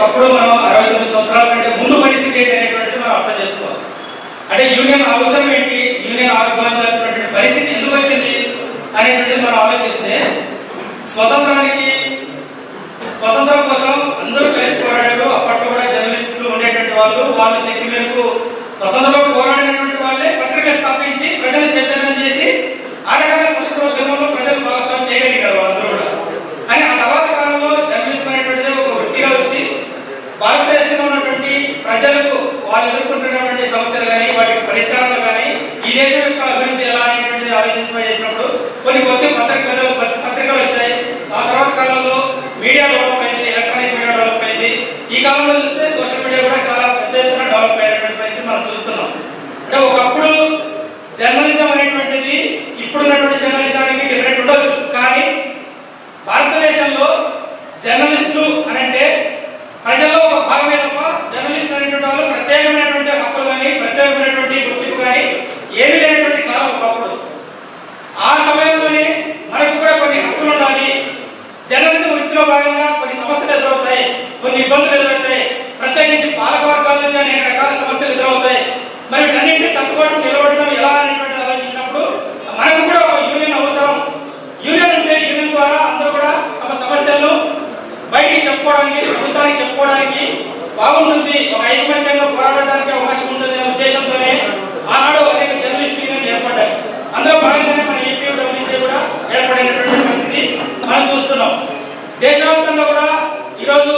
ఒకప్పుడు మనం అరవై తొమ్మిది సంవత్సరాల కంటే ముందు పరిస్థితి ఏంటి అనేటువంటిది మనం అర్థం చేసుకోవాలి. అంటే యూనియన్ అవసరం ఏంటి? యూనియన్ ఆహ్వానించాల్సినటువంటి పరిస్థితి ఎందుకు వచ్చింది అనేటువంటిది మనం ఆలోచిస్తే స్వతంత్రానికి స్వతంత్రం కోసం అందరూ కలిసి పోరాడారు. అప్పట్లో కూడా జర్నలిస్టులు ఉండేటువంటి వాళ్ళు వాళ్ళు శక్తి మేరకు స్వతంత్రంలో పోరాడినటువంటి వాళ్ళే పత్రికలు స్థాపించి ప్రజలు చైతన్యం చేసి ఆ రకంగా స్వతంత్రోద్యమంలో ప్రజలు భాగస్వామ్యం చేయగలిగారు వాళ్ళందరూ కూడా కానీ ఆ తర్వాత కాలంలో జర్నలిజం అనేటువంటిది ఒక వృత్తిగా వచ్చి భారతదేశంలో ఉన్నటువంటి ప్రజలకు వాళ్ళు ఎదుర్కొంటున్నటువంటి సమస్యలు కానీ వాటి పరిష్కారాలు కానీ ఈ దేశం యొక్క అభివృద్ధి ఎలా అనేటువంటిది ఆలోచింప చేసినప్పుడు కొన్ని కొత్త పత్రికలు పత్రికలు వచ్చాయి. ఆ తర్వాత కాలంలో మీడియా డెవలప్ అయింది ఎలక్ట్రానిక్ మీడియా డెవలప్ అయింది. ఈ కాలంలో చూస్తే సోషల్ మీడియా కూడా చాలా పెద్ద ఎత్తున డెవలప్ అయినటువంటి పరిస్థితి మనం చూస్తున్నాం. అంటే ఒకప్పుడు జర్నలిజం అనేటువంటిది ఇప్పుడున్నటువంటి జర్నలిజానికి డిఫరెంట్ ఉండవచ్చు కానీ భారతదేశంలో జర్నలిస్టు అని అంటే ప్రజల్లో ఒక భాగమే తప్ప జర్నలిస్ట్ అనేటువంటి వాళ్ళు ప్రత్యేకమైనటువంటి హక్కులు కానీ ప్రత్యేకమైనటువంటి గుర్తింపు కానీ ఏమీ లేనటువంటి కాలం ఒకప్పుడు ఆ సమయంలోనే మనకు కూడా కొన్ని హక్కులు ఉండాలి జర్నలిజం వృత్తిలో భాగంగా కొన్ని సమస్యలు ఎదురవుతాయి కొన్ని ఇబ్బందులు ఎదురవుతాయి ప్రత్యేకించి పాలకవర్గాల నుంచి అనేక రకాల సమస్యలు ఎదురవుతాయి. మరి వీటన్నింటినీ తట్టుకోవడం నిలబడడం ఎలా అనేటువంటి ఆలోచించినప్పుడు మనకు కూడా ఒక యూనియన్ అవసరం. యూనియన్ ఉంటే యూనియన్ ద్వారా అందరూ కూడా తమ సమస్యలను బయటికి చెప్పుకోవడానికి ప్రభుత్వానికి చెప్పుకోవడానికి బాగుంటుంది. ఒక ఐకమత్యంగా పోరాడడానికి అవకాశం ఉంటుంది అనే ఉద్దేశంతోనే ఆనాడు అనేక జర్నలిస్ట్ యూనియన్ ఏర్పడ్డాయి. అందులో భాగంగానే మన ఏపీడబ్ల్యూసీ కూడా ఏర్పడినటువంటి పరిస్థితి మనం చూస్తున్నాం. దేశవ్యాప్తంగా కూడా ఈరోజు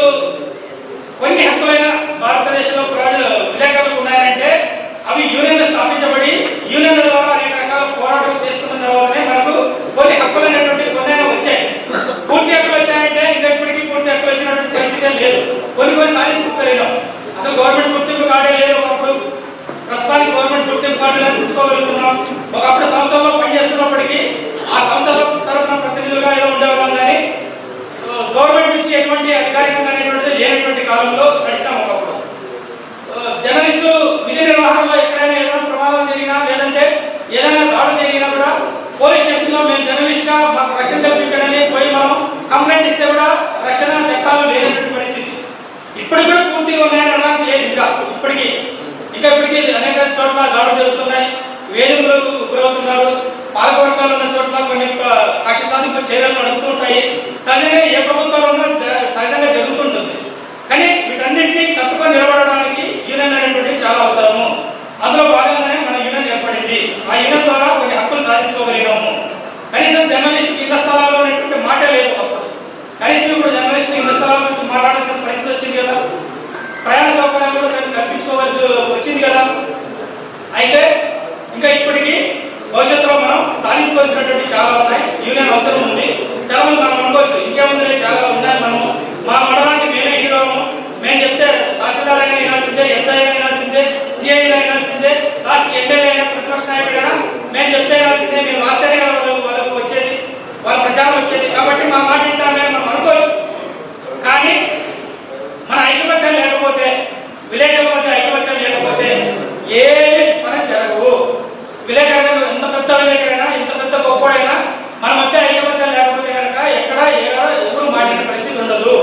కొన్ని హక్కులైన భారతదేశంలో ప్రజలు విలేకరులకు ఉన్నాయంటే అవి యూనియన్లు స్థాపించబడి యూనియన్ల ద్వారా అనేక రకాల పోరాటాలు చేస్తున్న తర్వాతనే మనకు కొన్ని హక్కులు అనేటువంటి కొన్ని వచ్చాయి. పూర్తి హక్కులు వచ్చాయంటే ఇంకా ఇప్పటికీ పూర్తి హక్కులు వచ్చినటువంటి పరిస్థితి లేదు. కొన్ని కొన్ని సాధించుకోగలిగాం అసలు గవర్నమెంట్ గుర్తింపు కార్డే లేదు. ఒకప్పుడు ప్రస్తుతానికి గవర్నమెంట్ గుర్తింపు కార్డులను తీసుకోగలుగుతున్నాం. ఒకప్పుడు సంస్థల్లో పనిచేస్తున్నప్పటికీ ఆ సంస్థల తరఫున ప్రతినిధులుగా ఏదో ఉండేవాళ్ళం. కానీ గవర్నమెంట్ నుంచి ఎటువంటి అధికారికంగా అనేటువంటిది లేనటువంటి కాలంలో నడిచాం ఒకప్పుడు. జర్నలిస్టు విధి నిర్వహణలో ఎక్కడైనా ఏదైనా ప్రమాదం జరిగినా లేదంటే ఏదైనా దాడులు జరిగినా కూడా పోలీస్ స్టేషన్లో మేము జర్నలిస్ట్గా మాకు రక్షణ కల్పించడానికి పోయి మనం కంప్లైంట్ ఇస్తే కూడా రక్షణ చట్టాలు లేనటువంటి పరిస్థితి. ఇప్పటికి కూడా పూర్తిగా ఉన్నాయని అనడానికి లేదు ఇంకా. ఇప్పటికీ. ఇంకా ఇప్పటికీ అనేక చోట్ల దాడులు జరుగుతున్నాయి. వేధింపులకు గురవుతున్నారు. పాలకవర్గాలు ఉన్న చోట్ల కొన్ని ప- కక్ష సాధింపు చర్యలు నడుస్తూ ఉంటాయి. సహజంగా ఏ ప్రభుత్వాలు ఉన్నా జ- సహజంగా జరుగుతుంటుంది కానీ వీటన్నింటినీ తట్టుకొని నిలబడడానికి యూనియన్ అనేటువంటి చాలా అవసరము. అందులో భాగంగానే మన యూనియన్ ఏర్పడింది. ఆ యూనియన్ ద్వారా కొన్ని హక్కులు సాధించుకోగలిగాము. కనీసం జర్నలిస్ట్ ఇళ్ళ స్థలాల్లో అనేటువంటి మాట లేదు ఒకప్పుడు కనీసం ఇప్పుడు జర్నలిస్ట్ ఇళ్ళ స్థలాల గురించి మాట్లాడాల్సిన పరిస్థితి వచ్చింది కదా. ప్రయాణ సౌకర్యాలు కూడా కల్పించుకోవాల్సి వచ్చింది కదా. అయితే ఇంకా ఇప్పటికీ భవిష్యత్తులో మనం సాధించుకోవాల్సినటువంటి చాలా ఉన్నాయి. యూనియన్ అవసరం ఉంది చాలా మంది మనం అనుకోవచ్చు ఇంకేముంది చాలా ఉన్నాయి మనం మా మండలానికి మేమే హీరోము మేము చెప్తే తహసీల్దార్ అయినా వినాల్సిందే ఎస్ఐ అయినా వినాల్సిందే సిఐ అయినా వినాల్సిందే లాస్ట్ ఎమ్మెల్యే అయినా ప్రతిపక్ష నాయకుడైనా మేము చెప్తే వినాల్సిందే మేము రాస్తేనే కదా వాళ్ళకు వాళ్ళకు వచ్చేది వాళ్ళ ప్రచారం వచ్చింది. కాబట్టి మా మాట వింటారని మనం అనుకోవచ్చు. కానీ మన ఐకమత్యం లేకపోతే విలేకరుల మధ్య ఐకమత్యం లేకపోతే ఏమి మనం జరగవు. విలేకరులు ఎంత పెద్ద విలేకరైనా ఎంత పెద్ద గొప్పడైనా మన మధ్య ఐకమత్యం లేకపోతే కనుక ఎక్కడ ఎక్కడ ఎవరు మాటిన పరిస్థితి ఉండదు.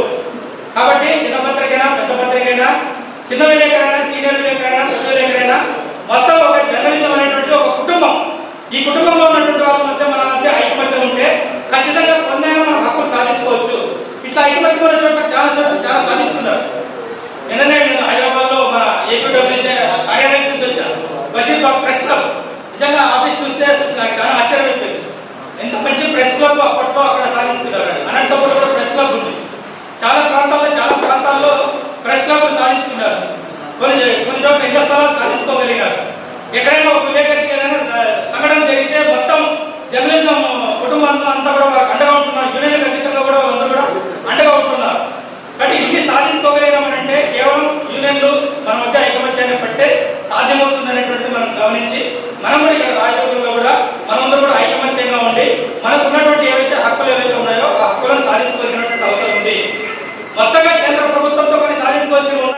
కాబట్టి చిన్న పత్రికైనా పెద్ద పత్రికైనా చిన్న విలేకరైనా సీనియర్ విలేకరైనా పెద్ద విలేకరైనా మొత్తం ఒక జర్నలిజం అనేటువంటి ఒక కుటుంబం. ఈ కుటుంబంలో ఉన్నటువంటి వాళ్ళ మధ్య మన మధ్య ఐకమత్యం ఉంటే ఖచ్చితంగా పొందైనా మనం హక్కులు సాధించుకోవచ్చు. ఇట్లా ఇటువంటి కూడా చోట్ల చాలా చోట్ల చాలా సాధిస్తున్నారు నిన్ననే నేను హైదరాబాద్లో మన ఏపీడబ్ల్యూసీ కార్యాలయం చూసి వచ్చాను బషీర్ బాబు ప్రెస్ క్లబ్. నిజంగా ఆఫీస్ చూస్తే నాకు చాలా ఆశ్చర్యం అయిపోయింది ఎంత మంచి ప్రెస్ క్లబ్ అప్పట్లో అక్కడ సాధిస్తున్నారు అనంతపురం కూడా ప్రెస్ క్లబ్ ఉంది. చాలా ప్రాంతాల్లో చాలా ప్రాంతాల్లో ప్రెస్ క్లబ్ సాధిస్తున్నారు కొన్ని కొన్ని చోట్ల ఇళ్ళ స్థలాలు సాధించుకోగలిగారు ఎక్కడైనా ఒక విలేకరికి ఏదైనా స- సంఘటన జరిగితే మొత్తం జర్నలిజం కుటుంబం అంతా కూడా